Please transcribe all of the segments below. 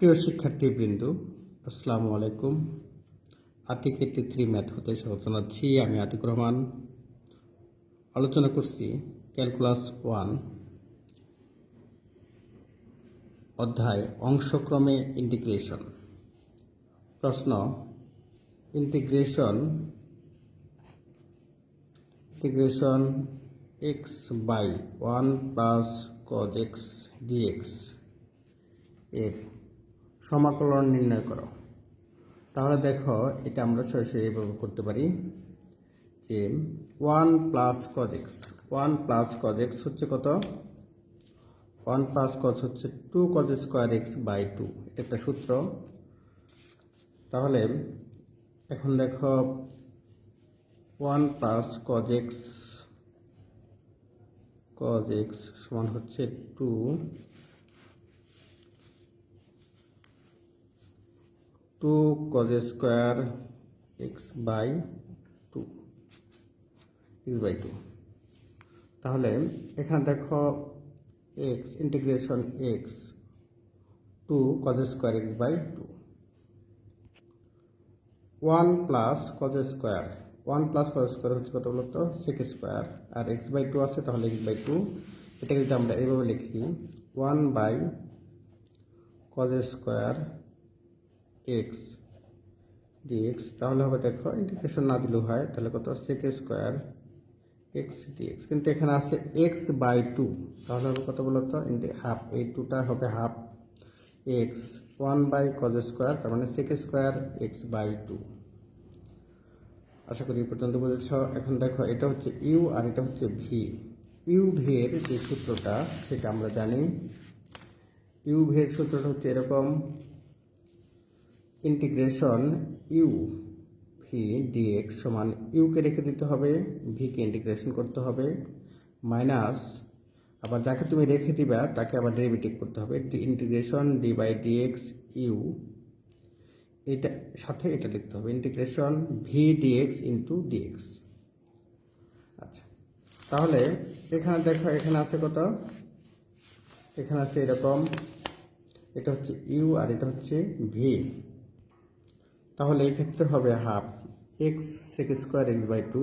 প্রিয় শিক্ষার্থীবৃন্দ, আসসালামু আলাইকুম। আতিক এইটি থ্রি ম্যাথ হতে স্বাগত জানাচ্ছি। আমি আতিক রহমান। আলোচনা করছি ক্যালকুলাস ওয়ান অধ্যায় অংশক্রমে ইন্টিগ্রেশন প্রশ্ন integration integration x by one plus cos x dx এর সমাকলন নির্ণয় করো। তাহলে দেখো, এটা আমরা সরাসরি এইভাবে করতে পারি যে one plus cos x one plus cos x হচ্ছে কত? ওয়ান প্লাস কজ হচ্ছে two cos square x by two. এটা একটা সূত্র। তাহলে এখন দেখো, one plus cos x cos x সমান হচ্ছে two two cos square x by two x by two তাহলে এখানে দেখো x integration x two cos square x by two one plus cos square one plus cos square হচ্ছে কত বলতো? Sec square আর x by two আছে, তাহলে x by two এটাকে যদি আমরা এইভাবে লিখি one by cos square x dx তাহলে হবে দেখো ইন্টিগ্রেশন না দিলেও হয়, তাহলে কত? সেক স্কোয়ার এক্স ডিএক্স কিন্তু এখানে আছে এক্স বাই টু তাহলে হবে কত বলতো? হাফ এই টুটা হবে half x one by cos square তার মানে sec square x by two আশা করি পর্যন্ত বুঝেছ। এখন দেখো, এটা হচ্ছে ইউ আর এটা হচ্ছে ভি ইউ ভির যে সূত্রটা, সেটা আমরা জানি। ইউ ভির সূত্রটা হচ্ছে এরকম। ইন্টিগ্রেশন ইউ ভি ডিএক্স সমান ইউকে রেখে দিতে হবে ভিকে ইন্টিগ্রেশন করতে হবে মাইনাস আবার যাকে তুমি রেখে দিবা তাকে আবার ডেরিভেটিভ করতে হবে integration d by dx u এটা, সাথে এটা লিখতে হবে integration v dx into dx আচ্ছা তাহলে এখানে দেখো, এখানে আছে কত? এখানে আছে এরকম, এটা হচ্ছে ইউ আর এটা হচ্ছে ভি তাহলে এই ক্ষেত্রে হবে half x sec square x by two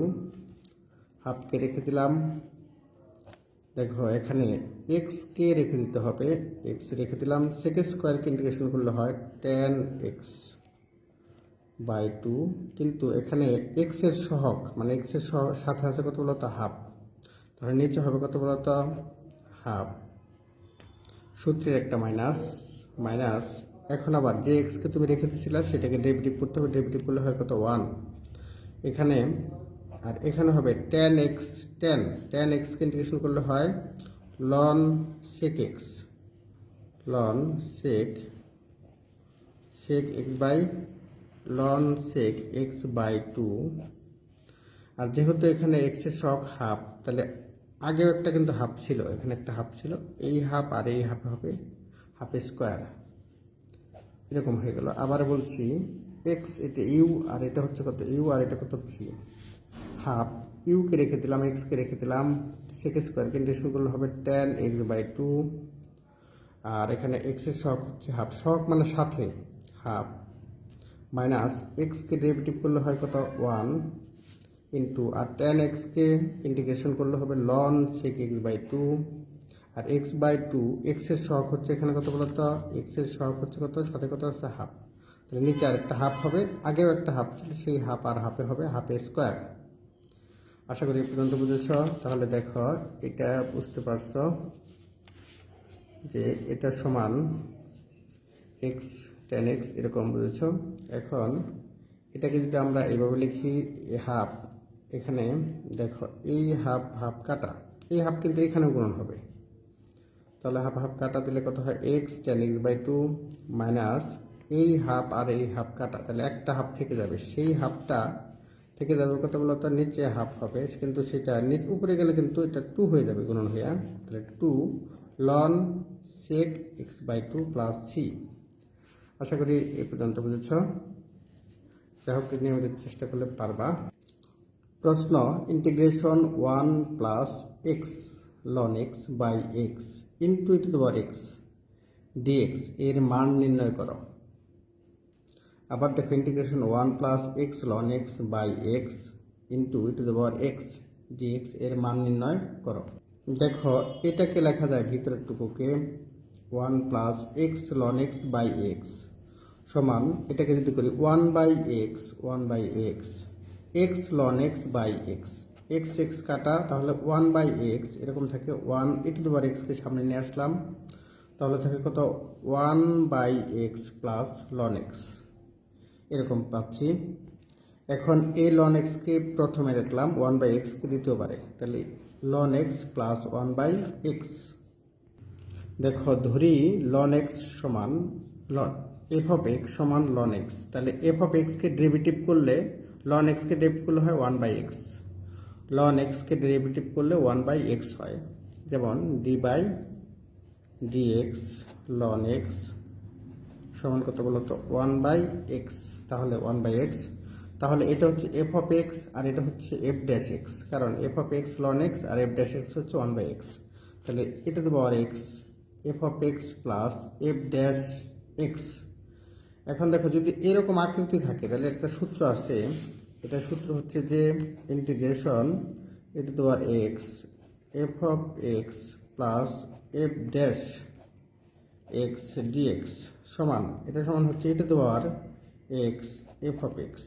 হাফকে রেখে দিলাম। দেখো, এখানে এক্সকে রেখে দিতে হবে। এক্স রেখে দিলাম। সেক স্কোয়ারকে ইন্টিগ্রেশন করলে হয় টেন এক্স বাই টু কিন্তু এখানে এক্সের সহক মানে এক্সের সাথে আছে কত বলতো? হাফ তাহলে নিচে হবে কত বলতো? হাফ সূত্রের একটা মাইনাস মাইনাস এখন আবার যে এক্সকে তুমি রেখে দিয়েছিলে, সেটাকে ডেবিটিভ করতে হবে ডেবিটিভ করলে হয় কত? ওয়ান এখানে, আর এখানে হবে টেন এক্স টেন টেন এক্সকে ইন্টিগ্রেশন করলে হয় ln sec x ln sec sec x by ln sec x by two আর যেহেতু এখানে এক্সের শখ হাফ তাহলে আগেও একটা কিন্তু হাফ ছিল, এখানে একটা হাফ ছিল, এই হাফ আর এই হাফ হবে হাফ স্কোয়ার এরকম হয়ে গেল। আবার বলছি এক্স এটা ইউ আর এটা হচ্ছে কত ইউ আর এটা কত ভি হাফ ইউকে রেখে দিলাম এক্সকে রেখে দিলাম সেক স্কোয়ার ইন্টিগ্রেশন করলে হবে টেন এক্স বাই টু আর এখানে এক্সের শখ হচ্ছে হাফ শখ মানে সাথে হাফ মাইনাস এক্সকে ডেরিভেটিভ করলে হয় কত? ওয়ান ইন্টু আর টেন এক্সকে ইন্টিগ্রেশন করলে হবে ln sec x by two R x by two এক্সের শখ হচ্ছে এখানে কত বলতো? এক্সের শখ হচ্ছে কত? সাথে কত হচ্ছে হাফ তাহলে নিচে আর একটা হাফ হবে, আগেও একটা হাফ ছিল, সেই হাফ আর হাফে হবে হাফে স্কোয়ার আশা করি পর্যন্ত বুঝেছ। তাহলে দেখো, এটা বুঝতে পারছ যে এটা সমান এক্স টেন এক্স এরকম বুঝেছ। এখন এটাকে যদি আমরা এইভাবে লিখি হাফ এখানে দেখো, এই হাফ হাফ কাটা। এই হাফ কিন্তু এখানে গুণন হবে। তাহলে হাফ হাফ কাটা দিলে কত হয়? X tan x by two minus এই হাফ আর এই হাফ কাটা। তাহলে একটা হাফ থেকে যাবে। সেই হাফটা থেকে যাবে কত বলতো? নিচে হাফ হবে। কিন্তু সেটা নিচ উপরে গেলে কিন্তু এটা টু হয়ে যাবে গুণন হয়ে তাহলে two ln sec x by two plus c আশা করি এই পর্যন্ত বুঝেছ। যাই হোক, নিয়মিত চেষ্টা করলে পারবা। প্রশ্ন integration one plus x ln x by x into two the power x dx এর মান নির্ণয় করো। আবার দেখো integration one plus x ln x by x into two the power x dx এর মান নির্ণয় করো। দেখো, এটাকে লেখা যায় ভিতরের টুকুকে one plus x ln x by x সমান, এটাকে যদি করি one by x one by x x ln x by x x x কাটা, তাহলে ওয়ান বাই এক্স, এরকম থাকে ওয়ান এ টু পাওয়ার এক্সকে সামনে নিয়ে আসলাম। তাহলে থাকে কত? One by x plus ln x এরকম পাচ্ছি। এখন এই লন এক্সকে প্রথমে রাখলাম ওয়ান বাই এক্সকে দ্বিতীয়বারে তাহলে ln x plus one by x. দেখো, ধরি লন এক্স সমান লন এফ অফ এক্স সমান লন এক্স তাহলে এফ অফ এক্সকে ডেরিভেটিভ করলে লন এক্সকে ডেরিভেটিভ করলে হয় ওয়ান বাই এক্স। লন এক্সকে ডেরিভেটিভ করলে ওয়ান বাই এক্স হয়। যেমন d by dx ln x সমান কত বলতো ওয়ান বাই এক্স তাহলে ওয়ান বাই এক্স তাহলে এটা হচ্ছে এফ অফ এক্স আর এটা হচ্ছে এফ ড্যাশ এক্স কারণ f of x ln x R f dash x হচ্ছে ওয়ান বাই এক্স তাহলে এটা দেবো আর x f of x plus f dash x এখন দেখো যদি এরকম আকৃতি থাকে, তাহলে একটা সূত্র আছে এটা সূত্র হচ্ছে যে ইন্টিগ্রেশন এটা দেওয়ার x f of x plus f dash x dx সমান। এটা সমান হচ্ছে এটা দেওয়ার এক্স এফ অফ এক্স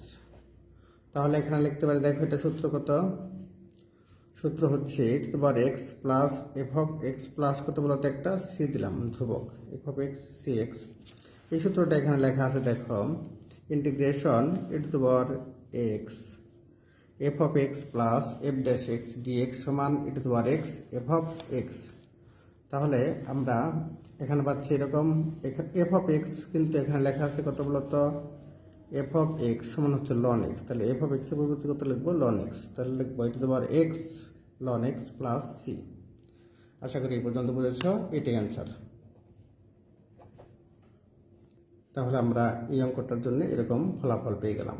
তাহলে এখানে লিখতে পারি, দেখো এটা সূত্র কত? সূত্র হচ্ছে এবার x plus f of x plus কত বলতো একটা? সি দিলাম, ধ্রুবক। F of x c x এই সূত্রটা এখানে লেখা আছে, দেখো। Integration e to power x f of x plus f dash x dx সমান e to power x f of x তাহলে আমরা এখানে পাচ্ছি এরকম এফ অফ এক্স কিন্তু এখানে লেখা আছে কত বলতো? এফ অফ এক্স সমান হচ্ছে লন এক্স তাহলে এফ অফ এক্সের পরিবর্তে কত লিখব? লন এক্স তাহলে লিখব এটা তোমার x ln x plus c আশা করি এই পর্যন্ত বুঝেছ, এটাই অ্যান্সার তাহলে আমরা এই অঙ্কটার জন্য এরকম ফলাফল পেয়ে গেলাম।